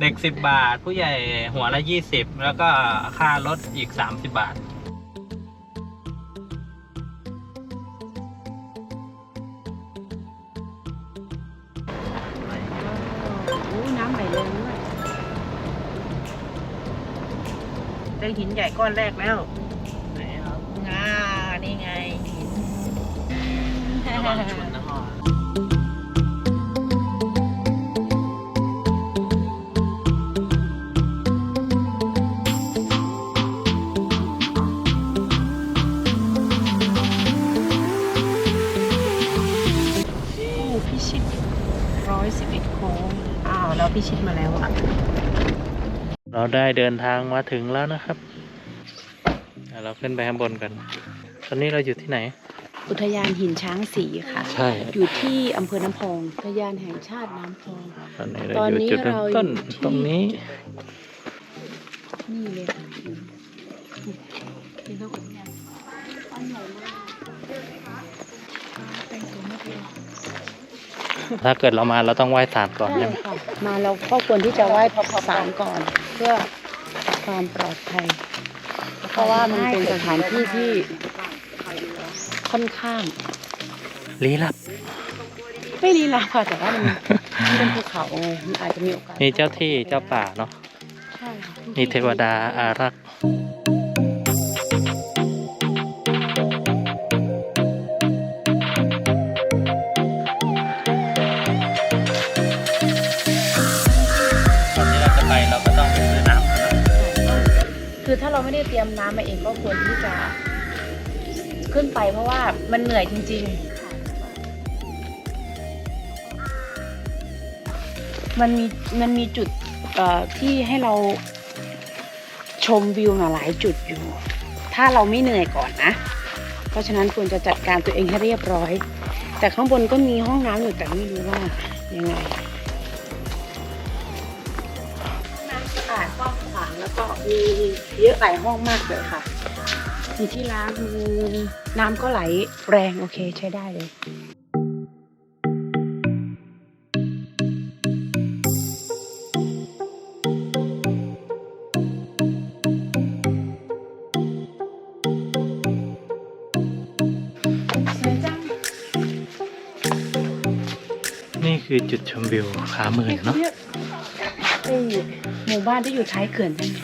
เด็กสิบบาท ผู้ใหญ่หัวละยี่สิบแล้วก็ค่ารถอีกสามสิบบาทโอ้น้ำไหลแรงด้วยได้หินใหญ่ก้อนแรกแล้วงานี่ไงหิน ระวังชน ชิตมาแล้วอะเราได้เดินทางมาถึงแล้วนะครับเดี๋ยวเราขึ้นไปข้างบนกัน ตอนนี้เราอยู่ที่ไหน อุทยานหินช้างสีค่ะ ใช่ อยู่ที่อำเภอน้ำพอง อุทยานแห่งชาติน้ำพอง ตอนนี้เราตอนอยู่นี้จุดเริ่มเราอยู่ต้นที่ตรงนี้ นี่เลยค่ะนี่เขา ถ้าเกิดเรามาเราต้องไหว้ศาลก่อนใช่ไหมค่ะมาเราก็ควรที่จะไหว้พระศาลก่อน เพื่อความปลอดภัย เพราะว่ามันเป็นสถานที่ที่ค่อนข้างลี้ลับ ไม่ดีละค่ะแต่ว่ามันมันเป็นภูเขาไงมันอาจจะมีโอกาสนี่เจ้าที่เจ้าป่าเนาะใช่ค่ะนี่เทวดาอารักษ์ เตรียมน้ำมาเองก็ควรที่จะขึ้นไปเพราะว่ามันเหนื่อยจริง ๆ มันมีมันมีจุดที่ให้เราชมวิวนะหลายจุดอยู่ ถ้าเราไม่เหนื่อยก่อนนะ เพราะฉะนั้นควรจะจัดการตัวเองให้เรียบร้อย แต่ข้างบนก็มีห้องน้ำอยู่แต่ไม่รู้ว่ายังไง ก็มีเยอะหลายห้องมากเลยค่ะ มีที่ล้างมือน้ำก็ไหลแรงโอเคใช้ได้เลยสวยจังนี่คือจุดชมวิวผาหมื่นเนาะไอ้ หมู่บ้านที่อยู่ท้ายเขื่อนใช่ไหม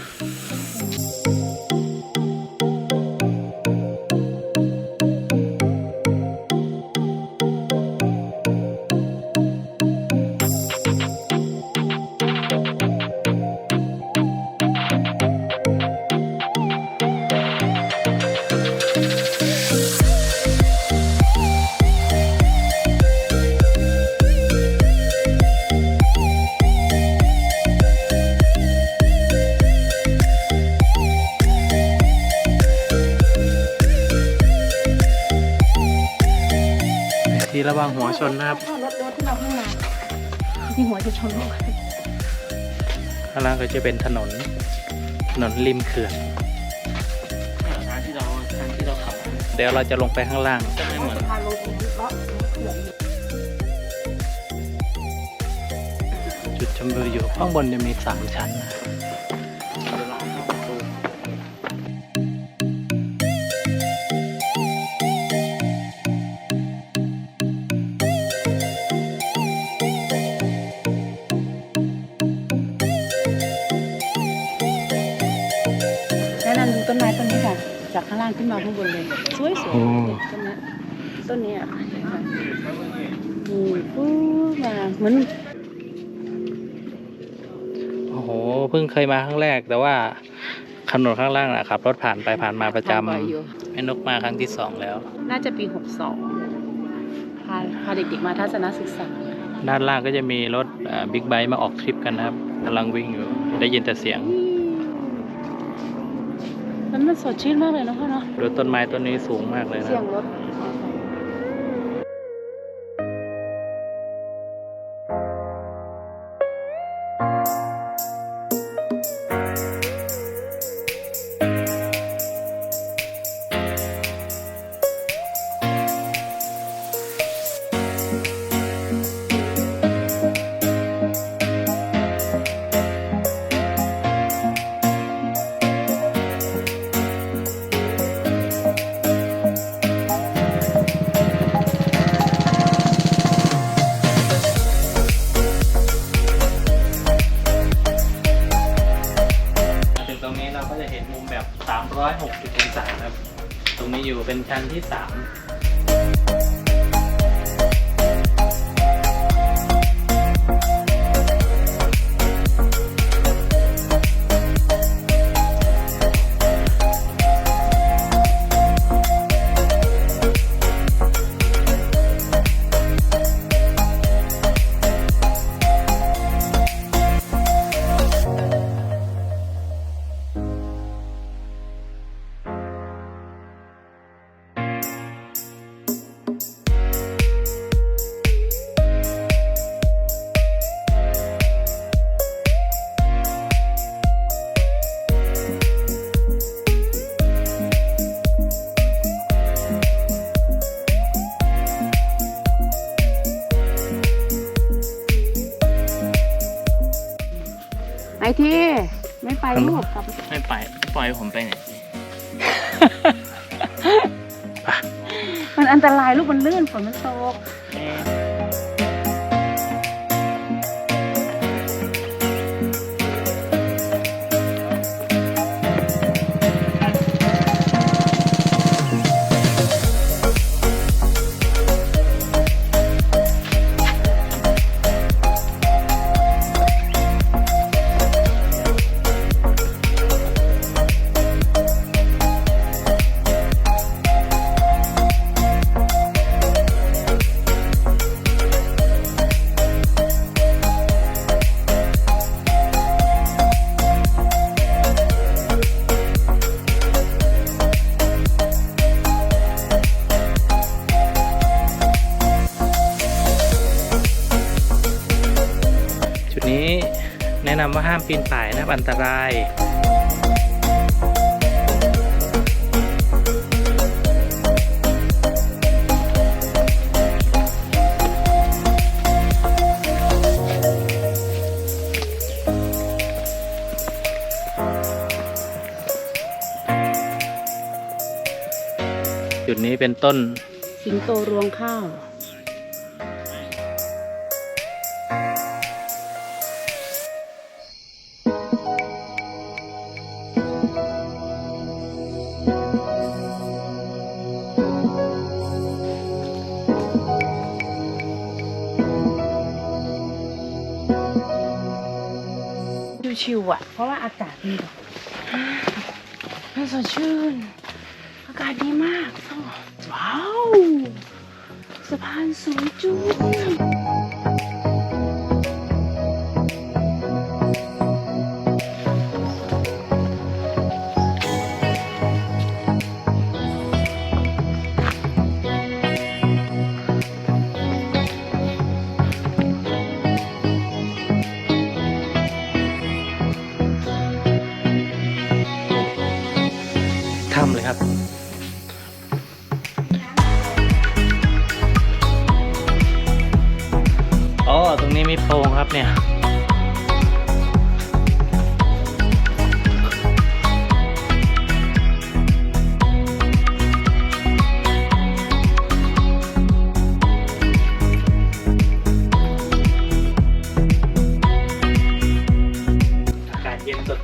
ระวังหัวชนนะครับรถรถที่เราข้างหน้าที่หัวจะชนลงไปข้างล่างก็จะเป็นถนน ถนนริมเขื่อน ทางที่เราทางที่เราขับเดี๋ยวเราจะลงไปข้างล่าง จะไม่เหมือนพาลงตรงนี้เลาะเขื่อนจุดชมวิวอยู่ข้างบนจะมีสามชั้นนะ ต้นนี้อะค่ะนี่ปุ๊บมาเหมือนโอ้โหเพิ่งเคยมาครั้งแรก แต่ว่าถนนข้างล่างนะขับ รถผ่านไปผ่านมาประจทำบ่อยอยู่ำแม่นกมาครั้งที่สองแล้ว น่าจะปีหกสองพาพาเด็กๆมาทัศนศึกษา ด้านล่างก็จะมีรถบิ๊กไบค์มาออกทริปกันนะครับกำลังวิ่งอยู่ได้ยินแต่เสียง มันมันสดชื่นมากเลยนะพ่อเนาะ ดูต้นไม้ต้นนี้สูงมากเลยนะเสียงรถ จันรที่ 3 ให้ผมไปไหนมันอันตรายลูกมันลื่นฝนมันตก นะนำว่าห้ามปีนป่ายนะอันตรายจุดนี้เป็นต้น สิงโตรวงข้าว เพราะว่าอากาศดีแบบมันสดชื่น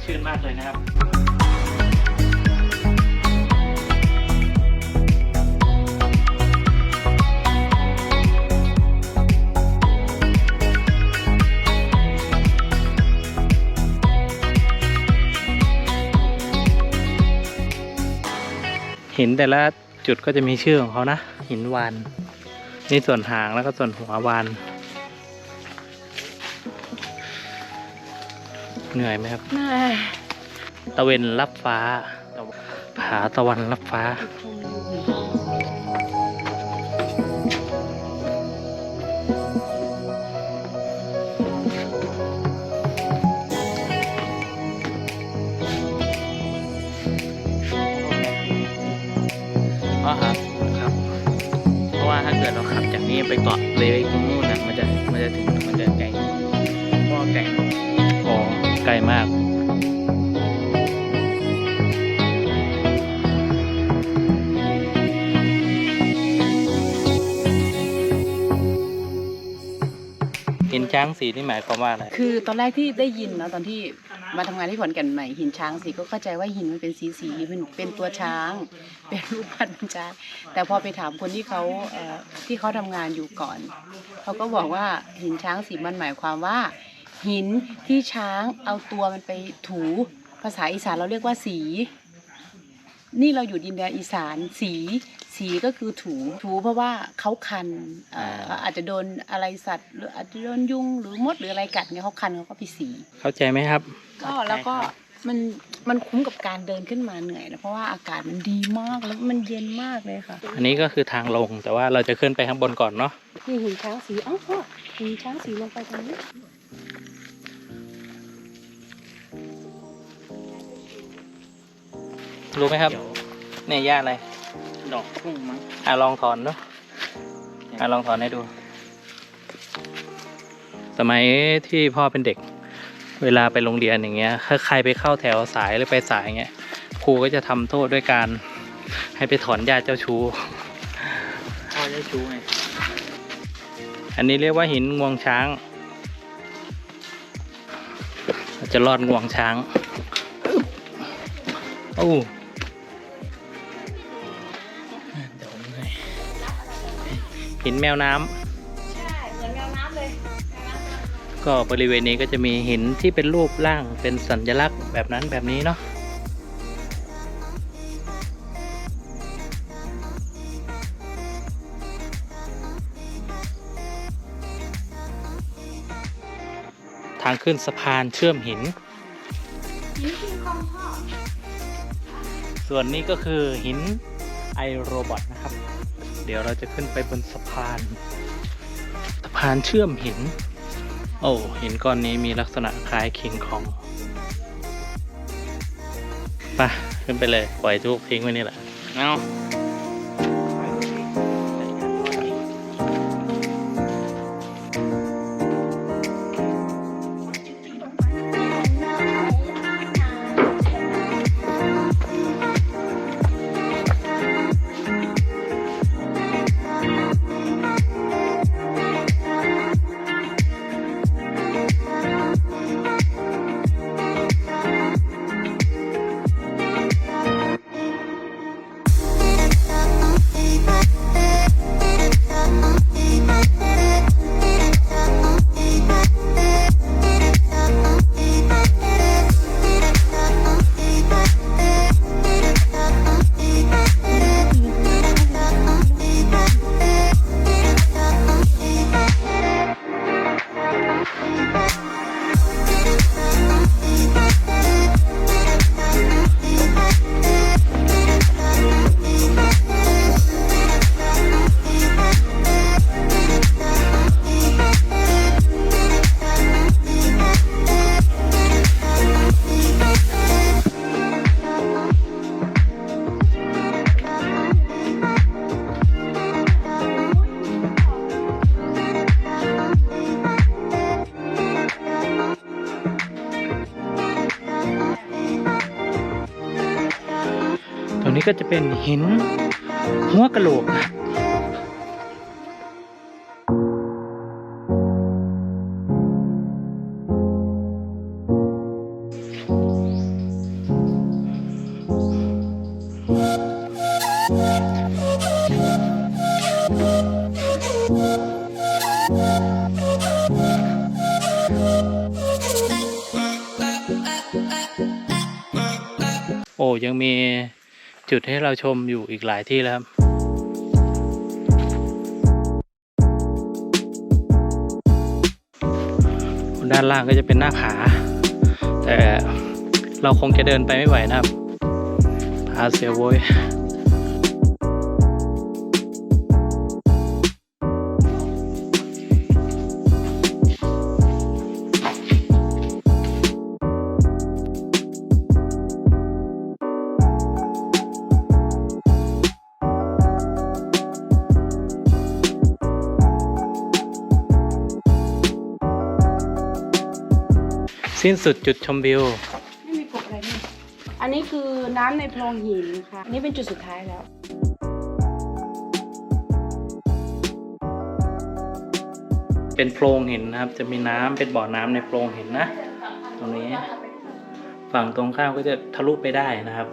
ชื่นมากเลยนะครับหินแต่ละจุดก็จะมีชื่อของเขานะ หินวานนี่ส่วนหางแล้วก็ส่วนหัววาน เหนื่อยไหมครับเหนื่อยตะเวนรับฟ้าผาตะวันรับฟ้า ช้างสีนี่หมายความว่าอะไร คือตอนแรกที่ได้ยินนะตอนที่มาทำงานที่ขอนแก่นใหม่หินช้างสีก็เข้าใจว่าหินมันเป็นสีสีเป็นเป็นตัวช้าง เป็นรูปปั้นช้าง แต่พอไปถามคนที่เขาเอ่อที่เขาทำงานอยู่ก่อนเขาก็บอกว่าหินช้างสีมันหมายความว่า หินที่ช้างเอาตัวมันไปถู ภาษาอีสานเราเรียกว่าสี นี่เราอยู่ดินแดนอีสานสีสีก็คือถูถูเพราะว่าเขาคันเอ่ออาจจะโดนอะไรสัตว์หรืออาจจะโดนยุงหรือมดหรืออะไรกัดเนี่ยเขาคันเขาก็ไปสี เข้าใจไหมครับ ก็แล้วก็มันมันคุ้มกับการเดินขึ้นมาเหนื่อยนะเพราะว่าอากาศมันดีมากแล้วมันเย็นมากเลยค่ะอันนี้ก็คือทางลงแต่ว่าเราจะขึ้นไปข้างบนก่อนเนาะ นี่หินช้างสีเอ้าพ่อหินช้างสีลงไปตรงนี้ รู้ไหมครับเดี๋ยวเนี่ยหญ้าอะไร ดอกพุ่งมั้งอะลองถอนเนาะอะลองถอนให้ดู สมัยที่พ่อเป็นเด็ก เวลาไปโรงเรียนอย่างเงี้ยถ้าใครไปเข้าแถวสายหรือไปสายเงี้ยครูก็จะทำโทษด้วยการให้ไปถอนหญ้าเจ้าชู้พ่อจะชูไงอันนี้เรียกว่าหินงวงช้างเราจะรอดงวงช้าง โอ้ หินแมวน้ำใช่เหมือนแมวน้ำเลยก็บริเวณนี้ก็จะมีหินที่เป็นรูปร่างเป็นสัญลักษณ์แบบนั้นแบบนี้เนาะทางขึ้นสะพานเชื่อมหินส่วนนี้ก็คือหินไอโรบอทนะครับ เดี๋ยวเราจะขึ้นไปบนสะพานสะพานเชื่อมหิน โอ้หินก้อนนี้มีลักษณะคล้ายคิงคองไปขึ้นไปเลย ปล่อยทุกทิ้งไว้นี่แหละ เอา ก็จะเป็นหินหัวกะโหลกโอ้ยังมี จุดให้เราชมอยู่อีกหลายที่แล้วครับด้านล่างก็จะเป็นหน้าผา แต่เราคงจะเดินไปไม่ไหวนะครับผาเสียโว้ย สิ้นสุดจุดชมวิว ไม่มีกบอะไรนี่อันนี้คือน้ำในโพรงหินค่ะ อันนี้เป็นจุดสุดท้ายแล้ว เป็นโพรงหินนะครับ จะมีน้ำเป็นบ่อน้ำในโพรงหินนะ ตรงนี้ ฝั่งตรงข้ามก็จะทะลุไปได้นะครับ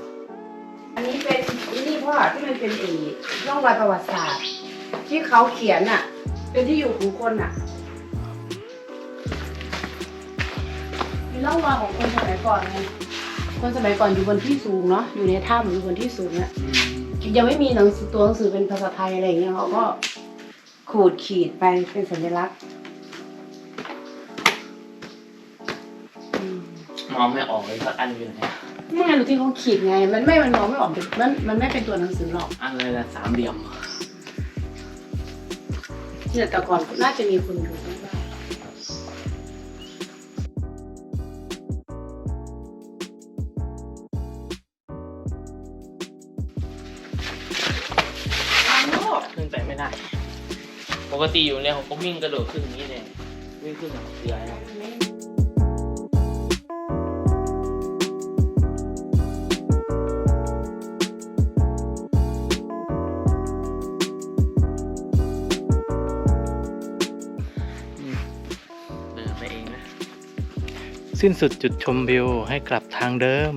อันนี้เป็นนี่พ่อที่มันเป็นเอร่องรอยประวัติศาสตร์ ที่เขาเขียนอะ เป็นที่อยู่ของคนอะ ร่องรอยของคนสมัยก่อนไงคนสมัยก่อนอยู่บนที่สูงเนาะอยู่ในถ้ำอยู่บนที่สูงเนี่ยยังไม่มีหนังสือตัวหนังสือเป็นภาษาไทยอะไรอย่างเงี้ยเขาก็ขูดขีดไปเป็นสัญลักษณ์อืมมองไม่ออกเลยสักอันอยู่ไหนนี่ไงหนูที่เขาขีดไง มันไม่มันมองไม่ออกมันมันไม่เป็นตัวหนังสือหรอกอันเลยละสามเหลี่ยมเนี่ยแต่ก่อนน่าจะมีคนดู ไปไม่ได้ ปกติอยู่เนี่ยผมก็วิ่งกระโดดขึ้นอย่างนี้เลยวิ่งขึ้นแบบเสือนะเดินไปเองนะสิ้นสุดจุดชมวิวให้กลับทางเดิม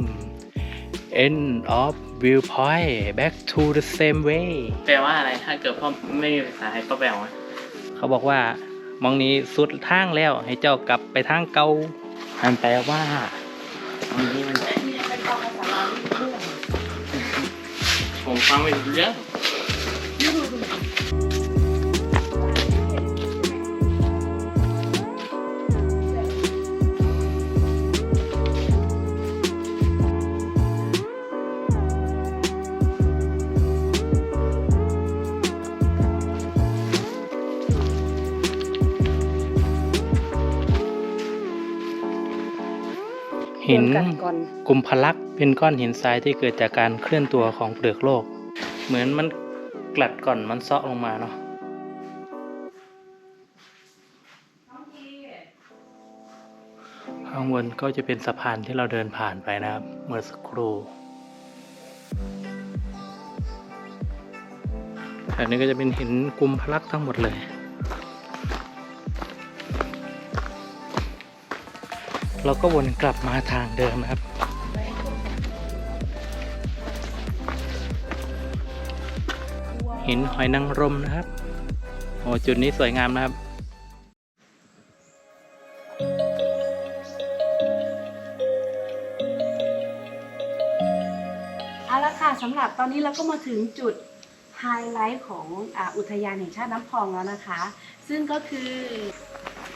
end of viewpoint back to the same way แปลว่าอะไร ถ้าเกิดพ่อไม่มีภาษาไทยก็แปลว่าเขาบอกว่ามองนี้สุดทางแล้ว ให้เจ้ากลับไปทางเก่ามันแปลว่าอันนี้มันเป็นภาษาลาวที่เรื่องผมฟังไม่รู้เรื่อง หินกัดก่อนกุมพลักเป็นก้อนหินทรายที่เกิดจากการเคลื่อนตัวของเปลือกโลก เหมือนมันกลัดก่อนมันเซาะลงมาเนาะข้างบนก็จะเป็นสะพานที่เราเดินผ่านไปนะครับ เมื่อสักครู่อันนี้ก็จะเป็นหินกุมพลักทั้งหมดเลย เราก็วนกลับมาทางเดิมนะครับ หินหอยนางรมนะครับโอ้จุดนี้สวยงามนะครับเอาละค่ะสำหรับตอนนี้เราก็มาถึงจุดไฮไลท์ของออุทยานแห่งชาติน้ำพองแล้วนะคะ ซึ่งก็คือ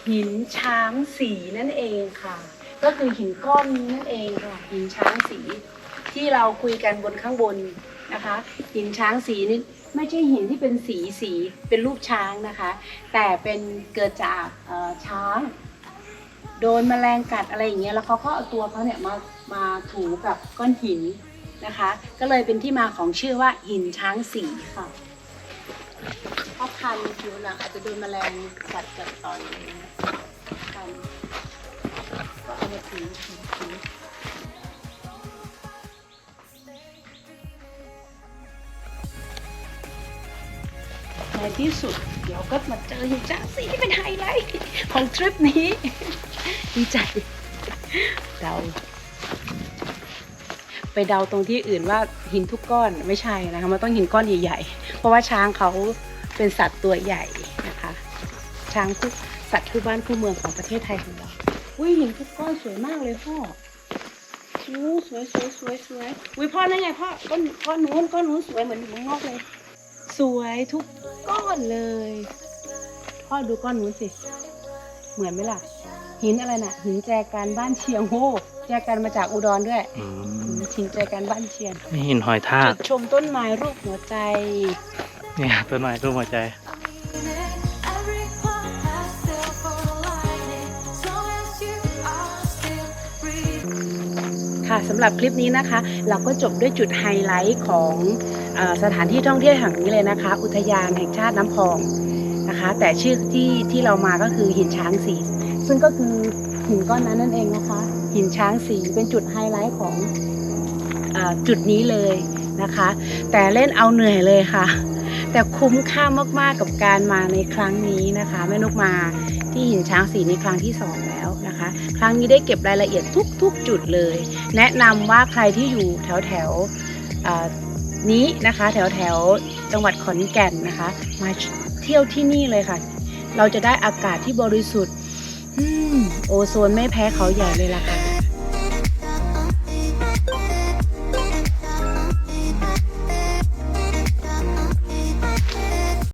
หินช้างสีนั่นเองค่ะ ก็คือหินก้อนนี้นั่นเองค่ะหินช้างสีที่เราคุยกันบนข้างบนนะคะ หินช้างสีนี่ไม่ใช่หินที่เป็นสีสีเป็นรูปช้างนะคะ แต่เป็นเกิดจากช้าง โดนแมลงกัดอะไรอย่างเงี้ยแล้วเขาก็เอาตัวเขาเนี่ยมามาถูกับก้อนหินนะคะ ก็เลยเป็นที่มาของชื่อว่าหินช้างสีค่ะเพราะคันผิวหนังอาจจะโดนแมลงกัดกัดต่อยอะไรเงี้ย ในที่สุดเดี๋ยวก็มาเจอหินช้างสีที่เป็นไฮไลท์ของทริปนี้ ดีใจ เดา ไปเดาตรงที่อื่นว่าหินทุกก้อนไม่ใช่นะคะมันต้องหินก้อนใหญ่ๆ เพราะว่าช้างเขาเป็นสัตว์ตัวใหญ่นะคะ ช้างทุกสัตว์คู่บ้านคู่เมืองของประเทศไทยของ อุ้ยหินทุกก้อนสวยมากเลยพ่ออู้สวยสวยสวยสวยอุ้ยพ่อนั่นไงพ่อก้อนก้อนนู้นก้อนนู้นสวยเหมือนหินงอกเลย สวยทุกก้อนเลย พ่อดูก้อนนู้นสิ เหมือนไหมล่ะ หินอะไรน่ะ หินแจกันบ้านเชียงโหแจกันมาจากอุดรด้วยอืมหินแจกันบ้านเชียงนี่หินหอยทาจุกดชมต้นไม้รูปหัวใจ เนี่ยต้นไม้รูปหัวใจ ค่ะสำหรับคลิปนี้นะคะ เราก็จบด้วยจุดไฮไลท์ของอสถานที่ท่องเที่ยวแห่งนี้เลยนะคะ อุทยานแห่งชาติน้ำพองนะคะ แต่ชื่อที่ที่เรามาก็คือหินช้างสีซึ่งก็คือหินก้อนนั้นนั่นเองนะคะ หินช้างสีเป็นจุดไฮไลท์ของอจุดนี้เลยนะคะ แต่เล่นเอาเหนื่อยเลยค่ะ แต่คุ้มค่ามากๆกับการมาในครั้งนี้นะคะแม่นุกมาที่หินช้างสีในครั้งที่สองแล้ว นะคะ ครั้งนี้ได้เก็บรายละเอียดทุกๆจุดเลย แนะนำว่าใครที่อยู่แถวแถวๆนี้นะคะ แถวแถวๆจังหวัดขอนแก่นนะคะ มาเที่ยวที่นี่เลยค่ะ เราจะได้อากาศที่บริสุทธิ์โอโซนไม่แพ้เขาใหญ่เลยล่ะค่ะ